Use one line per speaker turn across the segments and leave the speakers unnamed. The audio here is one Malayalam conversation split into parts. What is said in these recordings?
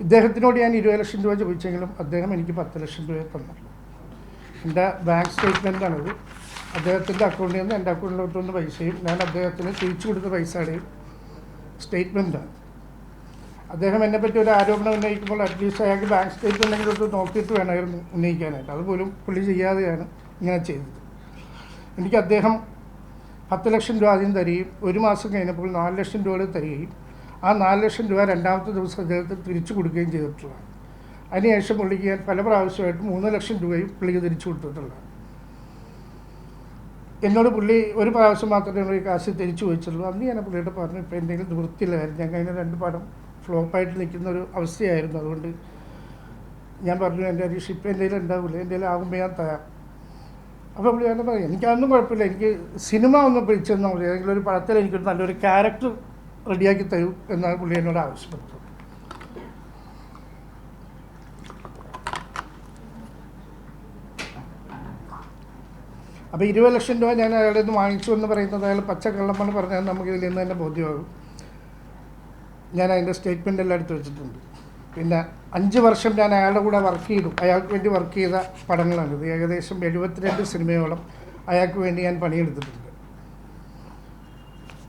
ഇദ്ദേഹത്തിനോട് ഞാൻ ഇരുപത് ലക്ഷം രൂപ ചോദിച്ചെങ്കിലും അദ്ദേഹം എനിക്ക് പത്ത് ലക്ഷം രൂപ തന്നു. എന്റെ ബാങ്ക് സ്റ്റേറ്റ്മെന്റാണിത് അദ്ദേഹത്തിന്റെ അക്കൗണ്ടിൽ നിന്ന് എന്റെ അക്കൗണ്ടിലോട്ട് വന്ന പൈസയും ഞാൻ അദ്ദേഹത്തിന് തിരിച്ചു കൊടുത്ത പൈസയുടെയും സ്റ്റേറ്റ്മെന്റാണ് അദ്ദേഹം എന്നെപ്പറ്റി ഒരു ആരോപണം ഉന്നയിക്കുമ്പോൾ അറ്റ്ലീസ്റ്റ് അയാൾക്ക് ബാങ്ക് സ്റ്റേറ്റ്മെന്റെങ്കിലും ഒന്ന് നോക്കിയിട്ട് വേണമായിരുന്നു ഉന്നയിക്കാനായിട്ട്. അതുപോലും പുള്ളി ചെയ്യാതെയാണ് ഇങ്ങനെ ചെയ്തത്. എനിക്ക് അദ്ദേഹം പത്ത് ലക്ഷം രൂപ ആദ്യം തരികയും ഒരു മാസം കഴിഞ്ഞപ്പോൾ നാല് ലക്ഷം രൂപ തരികയും ആ നാല് ലക്ഷം രൂപ രണ്ടാമത്തെ ദിവസം അദ്ദേഹത്തിന് തിരിച്ചു കൊടുക്കുകയും ചെയ്തിട്ടുള്ളതാണ് അതിനുശേഷം പുള്ളിക്ക് ഞാൻ പല പ്രാവശ്യമായിട്ട് മൂന്ന് ലക്ഷം രൂപയും പുള്ളിക്ക് തിരിച്ചു കൊടുത്തിട്ടുള്ളതാണ് എന്നോട് പുള്ളി ഒരു പ്രാവശ്യം മാത്രമേ എന്നോട് കാശ് തിരിച്ചു ചോദിച്ചുള്ളൂ അന്ന് ഞാൻ പുള്ളിയുടെ പറഞ്ഞു ഇപ്പോൾ എന്തെങ്കിലും നിവൃത്തിയില്ലായിരുന്നു. ഞങ്ങൾ അതിന് രണ്ട് പടം ഫ്ലോപ്പായിട്ട് നിൽക്കുന്ന ഒരു അവസ്ഥയായിരുന്നു. അതുകൊണ്ട് ഞാൻ പറഞ്ഞു എന്റെ ഒരു ഷിപ്പ് എന്തെങ്കിലും ഉണ്ടാവില്ല എന്തെങ്കിലും ആകുമ്പോൾ ഞാൻ തരാം. അപ്പോൾ പുള്ളി എന്നെ പറയാം എനിക്കതൊന്നും കുഴപ്പമില്ല. എനിക്ക് സിനിമ ഒന്ന് പിടിച്ചെന്നാൽ മതി. ഏതെങ്കിലും ഒരു പടത്തിൽ എനിക്കൊരു നല്ലൊരു ക്യാരക്ടർ റെഡിയാക്കി തരൂ എന്നാണ് പുള്ളി എന്നോട് ആവശ്യപ്പെട്ടത്. അപ്പോൾ ഇരുപത് ലക്ഷം രൂപ ഞാൻ അയാളുടെ നിന്ന് വാങ്ങിച്ചു എന്ന് പറയുന്നത് അയാൾ പച്ചക്കള്ളമാണ് പറഞ്ഞാൽ നമുക്ക് ഇതിൽ നിന്ന് തന്നെ ബോധ്യമാകും. ഞാൻ അതിന്റെ സ്റ്റേറ്റ്മെന്റ് എല്ലാം എടുത്ത് വെച്ചിട്ടുണ്ട്. പിന്നെ അഞ്ച് വർഷം ഞാൻ അയാളുടെ കൂടെ വർക്ക് ചെയ്തു. അയാൾക്ക് വേണ്ടി വർക്ക് ചെയ്ത പടങ്ങളാണിത്. ഏകദേശം എഴുപത്തിരണ്ട് സിനിമയോളം അയാൾക്ക് വേണ്ടി ഞാൻ പണിയെടുത്തിട്ടുണ്ട്.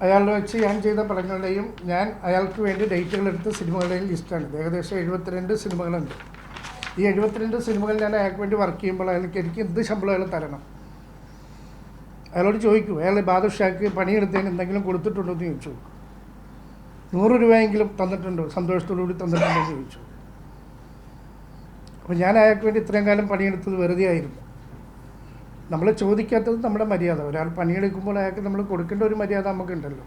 അയാളുടെ വെച്ച് ഞാൻ ചെയ്ത പടങ്ങളുടെയും ഞാൻ അയാൾക്ക് വേണ്ടി ഡേറ്റുകൾ എടുത്ത സിനിമകളുടെയും ലിസ്റ്റാണ് ഏകദേശം എഴുപത്തിരണ്ട് സിനിമകളുണ്ട്. ഈ എഴുപത്തിരണ്ട് സിനിമകൾ ഞാൻ അയാൾക്ക് വേണ്ടി വർക്ക് ചെയ്യുമ്പോൾ അയാൾക്ക് എനിക്ക് എന്ത് ശമ്പളം അയാൾ തരണം? അയാളോട് ചോദിക്കൂ അയാൾ ബാദുഷാക്ക് പണിയെടുത്തതിന് എന്തെങ്കിലും കൊടുത്തിട്ടുണ്ടോ എന്ന് ചോദിച്ചു. നൂറ് രൂപയെങ്കിലും തന്നിട്ടുണ്ടോ? സന്തോഷത്തോടുകൂടി തന്നിട്ടുണ്ടോ എന്ന് ചോദിച്ചു. അപ്പോൾ ഞാൻ അയാൾക്ക് വേണ്ടി ഇത്രയും കാലം പണിയെടുത്തത് വെറുതെ ആയിരുന്നു നമ്മൾ ചോദിക്കാത്തത് നമ്മുടെ മര്യാദ. ഒരാൾ പണിയെടുക്കുമ്പോൾ അയാൾക്ക് നമ്മൾ കൊടുക്കേണ്ട ഒരു മര്യാദ നമുക്കുണ്ടല്ലോ.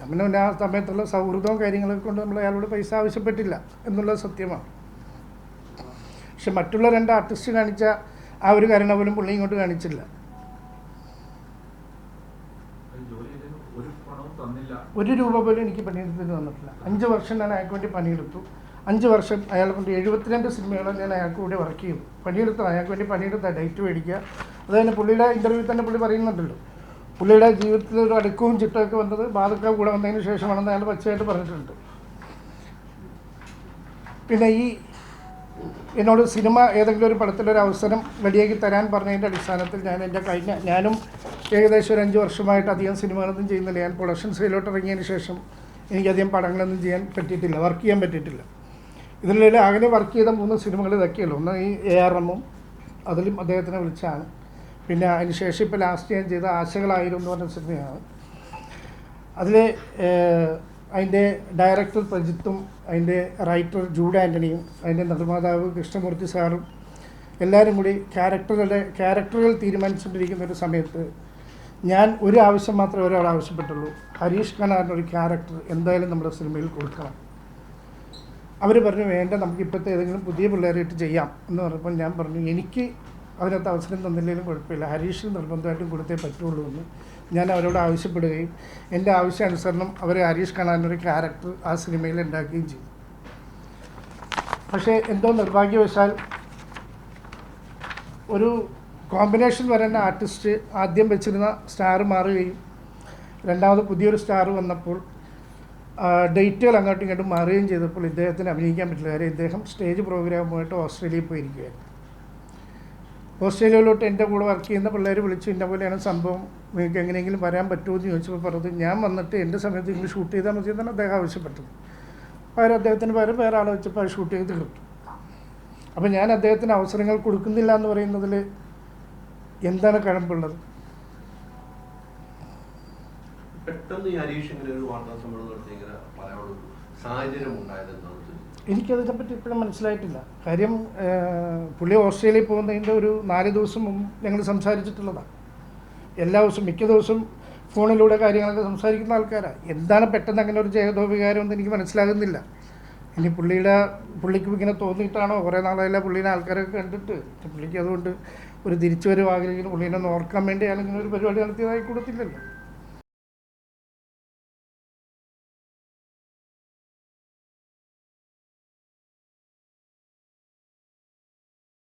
നമ്മൾ പിന്നെ ആ സമയത്തുള്ള സൗഹൃദവും കാര്യങ്ങളൊക്കെ കൊണ്ട് നമ്മൾ അയാളോട് പൈസ ആവശ്യപ്പെട്ടില്ല എന്നുള്ളത് സത്യമാണ്. പക്ഷെ മറ്റുള്ള രണ്ട് ആർട്ടിസ്റ്റ് കാണിച്ച ആ ഒരു കരുണ പോലും പുള്ളി ഇങ്ങോട്ട് കാണിച്ചില്ല.
ഒരു
രൂപ പോലും എനിക്ക് പണിയെടുത്തിന് തന്നിട്ടില്ല. അഞ്ച് വർഷം ഞാൻ അയാൾക്ക് വേണ്ടി പണിയെടുത്തു. അഞ്ച് വർഷം അയാളെ കൊണ്ട് എഴുപത്തിരണ്ട് സിനിമകളും ഞാൻ അയാൾക്ക് കൂടി വർക്ക് ചെയ്തു. പണിയെടുത്ത അയാൾക്ക് വേണ്ടി പണിയെടുത്ത ഡേറ്റ് മേടിക്കുക. അത് തന്നെ പുള്ളിയുടെ ഇന്റർവ്യൂ തന്നെ പുള്ളി പറയുന്നുണ്ടല്ലോ. പുള്ളിയുടെ ജീവിതത്തിൽ ഒരു അടുക്കവും ചിട്ടമൊക്കെ വന്നത് ബാധക്ക കൂടെ വന്നതിന് ശേഷമാണെന്ന് അയാൾ പച്ചയായിട്ട് പറഞ്ഞിട്ടുണ്ട്. പിന്നെ ഈ എന്നോട് സിനിമ ഏതെങ്കിലും ഒരു പടത്തിലൊരു അവസരം റെഡിയാക്കി തരാൻ പറഞ്ഞതിന്റെ അടിസ്ഥാനത്തിൽ ഞാൻ എന്റെ കഴിഞ്ഞ ഞാനും ഏകദേശം ഒരു അഞ്ച് വർഷമായിട്ട് അധികം സിനിമകളൊന്നും ചെയ്യുന്നില്ല. ഞാൻ പ്രൊഡക്ഷൻ സൈഡിലോട്ട് ഇറങ്ങിയതിന് ശേഷം എനിക്കധികം പടങ്ങളൊന്നും ചെയ്യാൻ പറ്റിയിട്ടില്ല വർക്ക് ചെയ്യാൻ പറ്റിയിട്ടില്ല. ഇതിനിടയിൽ ആകെ വർക്ക് ചെയ്ത മൂന്ന് സിനിമകൾ ഇതൊക്കെയുള്ളൂ. ഒന്ന് ഈ എ ആർ എമ്മും അതിലും അദ്ദേഹത്തിനെ വിളിച്ചാണ് പിന്നെ അതിന് ശേഷം ഇപ്പോൾ ലാസ്റ്റ് ഞാൻ ചെയ്ത ആശകളായിരുന്നു പറഞ്ഞ സിനിമയാണ്. അതിൽ അതിന്റെ ഡയറക്ടർ പ്രജിത്തും അതിന്റെ റൈറ്റർ ജൂഡ് ആന്റണിയും അതിന്റെ നിർമ്മാതാവ് കൃഷ്ണമൂർത്തി സാറും എല്ലാവരും കൂടി ക്യാരക്ടറുകളുടെ ക്യാരക്ടറുകൾ തീരുമാനിച്ചുകൊണ്ടിരിക്കുന്ന ഒരു സമയത്ത് ഞാൻ ഒരു ആവശ്യം മാത്രമേ ഒരാൾ ആവശ്യപ്പെട്ടുള്ളൂ. ഹരീഷ് ഖനാറിന് ഒരു ക്യാരക്ടർ എന്തായാലും നമ്മുടെ സിനിമയിൽ കൊടുക്കണം. അവർ പറഞ്ഞു വേണ്ട നമുക്ക് ഇപ്പോഴത്തെ ഏതെങ്കിലും പുതിയ പിള്ളേരായിട്ട് ചെയ്യാം. എന്ന് പറഞ്ഞപ്പോൾ ഞാൻ പറഞ്ഞു എനിക്ക് അതിനകത്ത് അവസരം തന്നില്ലെങ്കിലും കുഴപ്പമില്ല. ഹരീഷിന് നിർബന്ധമായിട്ടും കൊടുത്തേ പറ്റുള്ളൂ എന്ന് ഞാൻ അവരോട് ആവശ്യപ്പെടുകയും എന്റെ ആവശ്യാനുസരണം അവരെ ഹരീഷ് കാണാനൊരു ക്യാരക്ടർ ആ സിനിമയിൽ ഉണ്ടാക്കുകയും ചെയ്തു. പക്ഷേ എന്തോ നിർഭാഗ്യവശാൽ ഒരു കോമ്പിനേഷൻ വരുന്ന ആർട്ടിസ്റ്റ് ആദ്യം വെച്ചിരുന്ന സ്റ്റാർ മാറുകയും രണ്ടാമത് പുതിയൊരു സ്റ്റാർ വന്നപ്പോൾ ഡേറ്റുകൾ അങ്ങോട്ടും ഇങ്ങോട്ടും മാറുകയും ചെയ്തപ്പോൾ ഇദ്ദേഹത്തിന് അഭിനയിക്കാൻ പറ്റില്ല. കാര്യം ഇദ്ദേഹം സ്റ്റേജ് പ്രോഗ്രാമുമായിട്ട് ഓസ്ട്രേലിയയിൽ പോയിരിക്കുകയായിരുന്നു. ഓസ്ട്രേലിയയിലോട്ട് എന്റെ കൂടെ വർക്ക് ചെയ്യുന്ന പിള്ളേർ വിളിച്ചു ഇന്ന പോലെയാണ് സംഭവം. നിങ്ങൾക്ക് എങ്ങനെയെങ്കിലും വരാൻ പറ്റുമോ എന്ന് ചോദിച്ചപ്പോൾ പറഞ്ഞത് ഞാൻ വന്നിട്ട് എന്റെ സമയത്ത് ഇങ്ങനെ ഷൂട്ട് ചെയ്താൽ മതി എന്നാണ് അദ്ദേഹം ആവശ്യപ്പെട്ടത്. പകരം അദ്ദേഹത്തിന് പകരം വേറെ ആളെ വെച്ചപ്പോൾ അത് ഷൂട്ട് ചെയ്ത് കിട്ടും അപ്പോൾ ഞാൻ അദ്ദേഹത്തിന് അവസരങ്ങൾ കൊടുക്കുന്നില്ല എന്ന് പറയുന്നതിൽ എന്താണ് കഴമ്പുള്ളത്?
പെട്ടെന്ന് ഈ ഹരീഷ് ഇങ്ങനെ ഒരു വാർത്താ സമ്മേളനം നടത്തി ഇങ്ങനെ പറയാനുള്ള സാഹചര്യം ഉണ്ടായത്
എനിക്കതിനെ പറ്റി ഇപ്പോഴും മനസ്സിലായിട്ടില്ല. കാര്യം പുള്ളി ഓസ്ട്രേലിയയിൽ പോകുന്നതിന്റെ ഒരു നാല് ദിവസം മുമ്പ് ഞങ്ങൾ സംസാരിച്ചിട്ടുള്ളതാണ് എല്ലാ ദിവസവും മിക്ക ദിവസവും ഫോണിലൂടെ കാര്യങ്ങളൊക്കെ സംസാരിക്കുന്ന ആൾക്കാരാണ് എന്താണ് പെട്ടെന്ന് അങ്ങനെ ഒരു ജയതോപകാരം എന്ന് എനിക്ക് മനസ്സിലാകുന്നില്ല. ഇനി പുള്ളിയുടെ പുള്ളിക്ക് ഇങ്ങനെ തോന്നിയിട്ടാണോ? കുറേ നാളായില്ല പുള്ളീനെ ആൾക്കാരൊക്കെ കണ്ടിട്ട്. പുള്ളിക്ക് അതുകൊണ്ട് ഒരു തിരിച്ചു വരവാകില്ലെങ്കിലും പുള്ളീനെ ഒന്ന് ഓർക്കാൻ വേണ്ടി ഇങ്ങനെ ഒരു പരിപാടി നടത്തിയതായി കൊടുത്തില്ലല്ലോ.